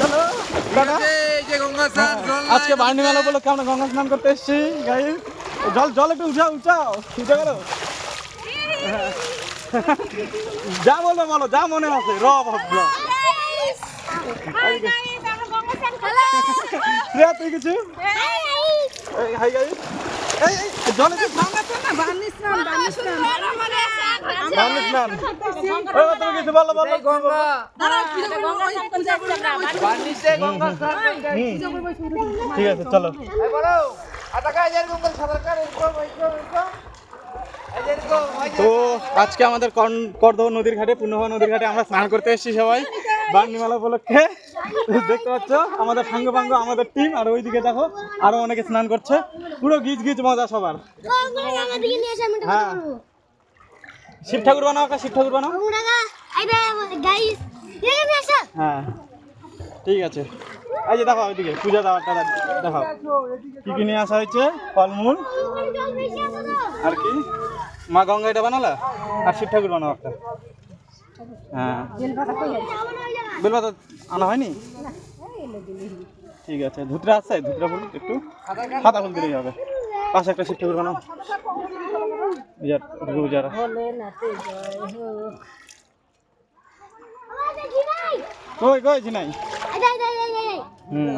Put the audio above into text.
চলো আজকে বার্নি মেলা বলে আমরা গঙ্গা স্নান করতে এসেছি গাই জল জল একটু উঠাও উঠাও। উঠে গেল যা বলো বলো যা মনে আছে। র ভাবলো শ্রেয়া তুই কিছু? হাই গাই জলে যে বার্নি স্নান ও তুমি কিছু বলো বলো গঙ্গা। হুম, ঠিক আছে চলো। তো আজকে আমাদের কর্ণ- করদহ নদীর ঘাটে পূর্ণভা নদীর ঘাটে আমরা স্নান করতে এসেছি সবাই। বার্নি মেলা উপলক্ষে। দেখতে পাচ্ছ? আমাদের সাঙ্গ পাঙ্গ আমাদের টিম আর ওইদিকে দেখো আরও অনেকে স্নান করছে। পুরো গিজ গিজ মজা সবার। হ্যাঁ। শিব ঠাকুর বানাও কা শিব ঠাকুর বানাও। হ্যাঁ। ঠিক আছে। এই যে দেখো ওইদিকে পূজা দেওয়াটা দেখাও। কি কি নিয়ে আসা হয়েছে? ফলমূল। আর কি? মা গঙ্গা এটা বানালা? আর শিব ঠাকুর বানাও একটা। হ্যাঁ। বেলপাতা আনা হয়নি? ঠিক আছে। ধুতরা আছে ধুতরা ফুল একটু সাদা ফুল দিলেই হবে। পাশে একটা শিফট করব না। পূজার কই কই নাই হুম।